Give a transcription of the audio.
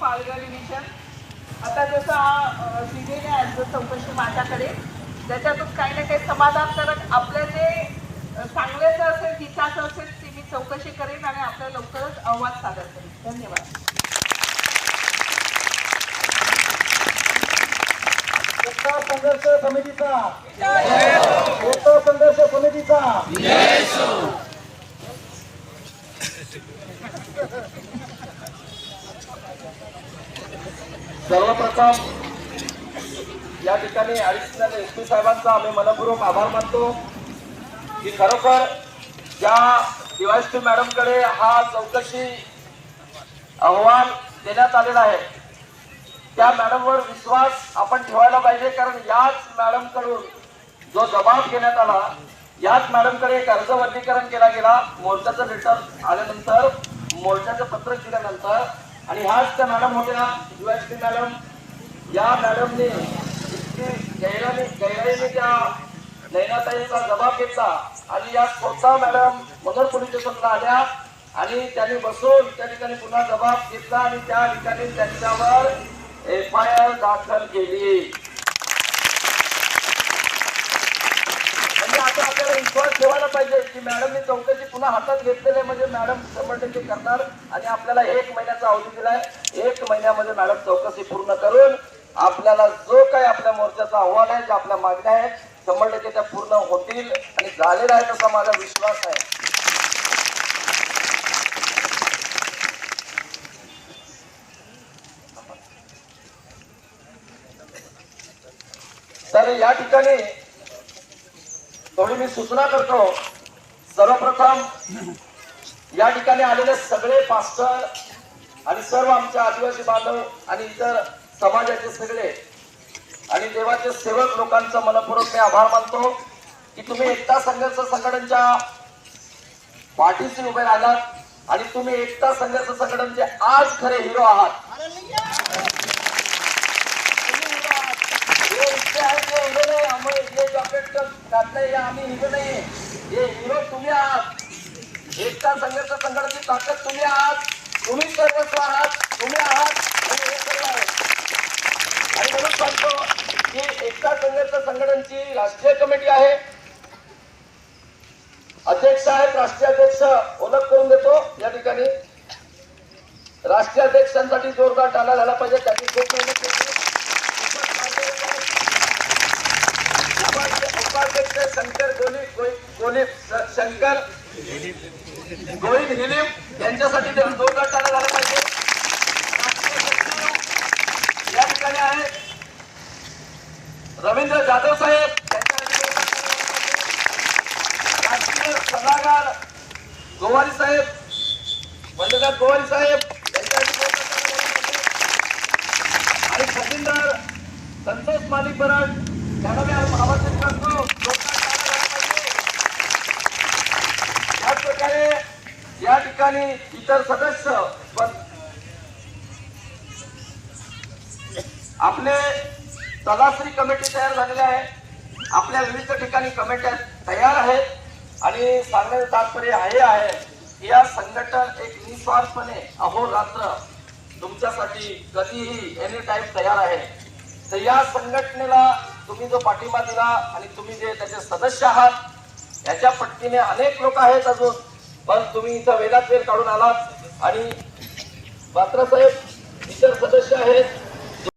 Palghar mission आता जसा हा दिलेला आहे चौकशी माझ्याकडे त्याच्यातून काही ना काही समाधान करत आपल्या जे चांगल्याचं असेल हिताचं असेल ते मी चौकशी करेन आणि आपल्या लवकरच अहवाल सादर करेन धन्यवाद संघर्ष समितीचा. एकता संघर्ष समितीचा. सर्वप्रथम या ठिकाणी अडिशनल एस पी साहेबांचा आम्ही मनपूर्वक आभार मानतो की खरोखर ज्या डीवायसपी मॅडमकडे हा चौकशी अहवाल देण्यात आलेला आहे. त्या मॅडमवर विश्वास आपण ठेवायला पाहिजे कारण याच मॅडमकडून जो जबाब घेण्यात आला याच मॅडमकडे एक अर्ज वर्गीकरण केला गेला. मोर्चाचं रिटर्न आल्यानंतर मोर्चाचं पत्र दिल्यानंतर आणि ह्याच त्या मॅडम होत्या युएसपी मॅडम. या मॅडमने इतकी गैराने गैराईने त्या नैनाताईचा जबाब घेतला आणि या स्वतः मॅडम मदर पोलीस स्टेशनला आल्या आणि त्यांनी बसून त्या ठिकाणी पुन्हा जबाब घेतला आणि त्या ठिकाणी त्यांच्यावर एफ आय आर दाखल केली. म्हणजे आता आपल्याला विश्वास ठेवायला पाहिजे की मॅडमने चौकशी पुन्हा हातात घेतलेले म्हणजे मॅडम शंभर टक्के करणार आणि आपल्याला एक महिन्याचा अवधी दिलाय. एक महिन्यामध्ये मॅडम चौकशी पूर्ण करून आपल्याला जो काही आपल्या मोर्चाचा अहवाल आहे ज्या आपल्या मागण्या आहेत शंभर टक्के त्या पूर्ण होतील आणि झालेला आहे तसा माझा विश्वास आहे. तर या ठिकाणी थोडी मी सूचना करतो. सर्वप्रथम या ठिकाणी आलेले सगळे पास्टर आणि सर्व आमचे आदिवासी बांधव आणि इतर समाजाचे सगळे आणि देवाचे सेवक लोकांचा मनपूर्वक मी आभार मानतो की तुम्ही एकता संघर्ष संघटनच्या पाठीशी उभे राहिलात आणि तुम्ही एकता संघर्ष संघटनचे आज खरे हिरो आहात तुम्ही हिरो आहात. हे इतके आहेत ते हिरो नाही आम्ही हे घातलंय आम्ही हिरो नाही. हे हिरो तुम्ही आहात. एकता संघर्ष संघटनेची ताकद तुम्ही आहात. तुम्ही सर्वस्व आहात तुम्ही आहात. आणि म्हणून सांगतो की एकता संघर्ष संघटनेची राष्ट्रीय कमिटी आहे. अध्यक्ष आहेत राष्ट्रीय अध्यक्ष ओळख करून देतो या ठिकाणी. राष्ट्रीय अध्यक्षांसाठी जोरदार टाळा झाला पाहिजे. त्यांनी खूप मेहनत शंकर गोली शंकर गोविंद हिलीम यांच्यासाठी ते जोरदार झाला पाहिजे. या ठिकाणी आहे रवींद्र जाधव साहेब. राष्ट्रीय सल्लागार गोवारी साहेब वंदनाथ गोवारी साहेब. आणि खजिनदार संतोष मालिक बराड. त्यांना मी आमंत्रित करतो जोरदार टाळा झाला पाहिजे. त्याच प्रकारे या ठिकाणी इतर सदस्य आपले तलासरी कमिटी तयार झालेले आहे. आपल्या विविध ठिकाणी कमिट्या तयार आहेत आणि सांगण्याचं तात्पर्य हे आहे की या संघटन एक निस्वार्थपणे अहोरात्र तुमच्यासाठी कधीही एनी टाइम तयार आहे. तर या संघटनेला तुम्ही जो पाठिंबा दिला आणि तुम्ही जे त्याचे सदस्य आहात याच्या पट्टीने अनेक लोक आहेत अजून. पण तुम्ही इथं वेळात वेळ काढून आलात. आणि बात्रासाहेब इतर सदस्य आहेत.